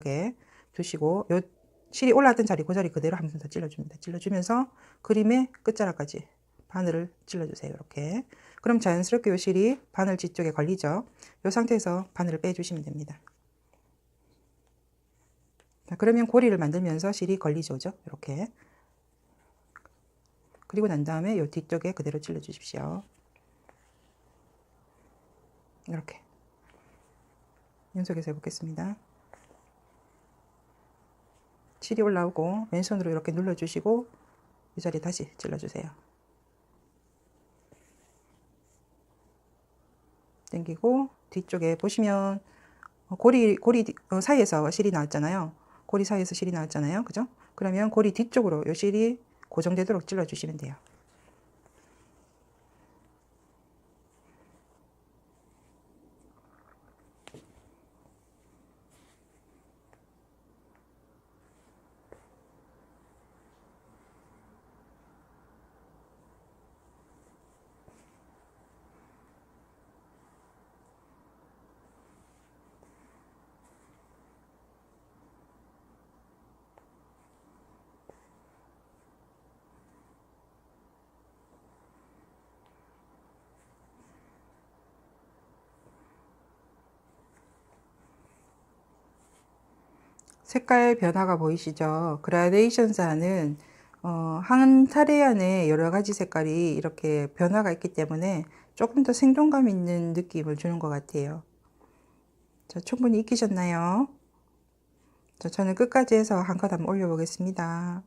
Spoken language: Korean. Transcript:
이렇게 두시고 요 실이 올라왔던 자리 그 자리 그대로 한 번 더 찔러줍니다. 찔러주면서 그림의 끝자락까지 바늘을 찔러주세요. 이렇게. 그럼 자연스럽게 요 실이 바늘지 쪽에 걸리죠. 요 상태에서 바늘을 빼주시면 됩니다. 자, 그러면 고리를 만들면서 실이 걸리죠. 그죠? 이렇게. 그리고 난 다음에 요 뒤쪽에 그대로 찔러 주십시오. 이렇게. 연속해서 해보겠습니다. 실이 올라오고 왼손으로 이렇게 눌러주시고 이 자리 다시 찔러주세요. 당기고 뒤쪽에 보시면 고리 고리 뒤- 어, 사이에서 실이 나왔잖아요. 고리 사이에서 실이 나왔잖아요. 그죠? 그러면 고리 뒤쪽으로 요 실이 고정되도록 찔러 주시면 돼요. 색깔 변화가 보이시죠? 그라데이션사는 어, 한 차례 안에 여러 가지 색깔이 이렇게 변화가 있기 때문에 조금 더 생동감 있는 느낌을 주는 것 같아요. 자, 충분히 익히셨나요? 자, 저는 끝까지 해서 한 컷 한번 올려보겠습니다.